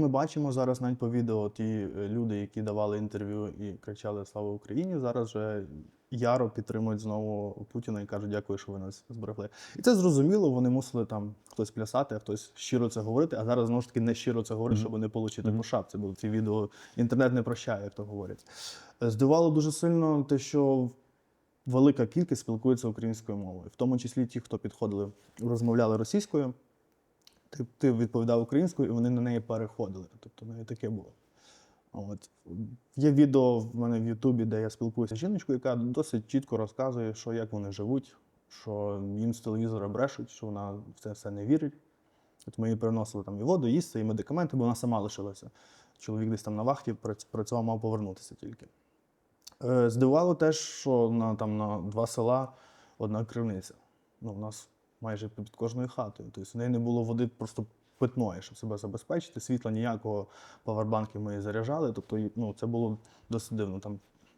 Ми бачимо зараз навіть по відео ті е, люди, які давали інтерв'ю і кричали Слава Україні. Зараз вже яро підтримують знову Путіна і кажуть, дякую, що ви нас зберегли. І це зрозуміло. Вони мусили там хтось плясати, а хтось щиро це говорити. А зараз знову ж таки не щиро це говорить, щоб не отримати по шапці, бо ці відео інтернет не прощає, як то говорять. Е, Здивувало дуже сильно те, що велика кількість спілкується українською мовою, в тому числі ті, хто підходили, розмовляли російською. Ти, відповідав українською, і вони на неї переходили. Тобто навіть таке було. От. Є відео в мене в Ютубі, де я спілкуюся з жіночкою, яка досить чітко розказує, що як вони живуть, що їм з телевізора брешуть, що вона в це все не вірить. От ми їй приносили там і воду, їсти, і медикаменти, бо вона сама лишилася. Чоловік десь там на вахті працював, мав повернутися тільки. Е, Здивувало теж, що на, там, на два села одна кривниця. Ну, у нас майже під кожною хатою. Тобто в неї не було води просто питної, щоб себе забезпечити. Світла ніякого, павербанки ми заряджали. Тобто, ну, це було досить дивно. Там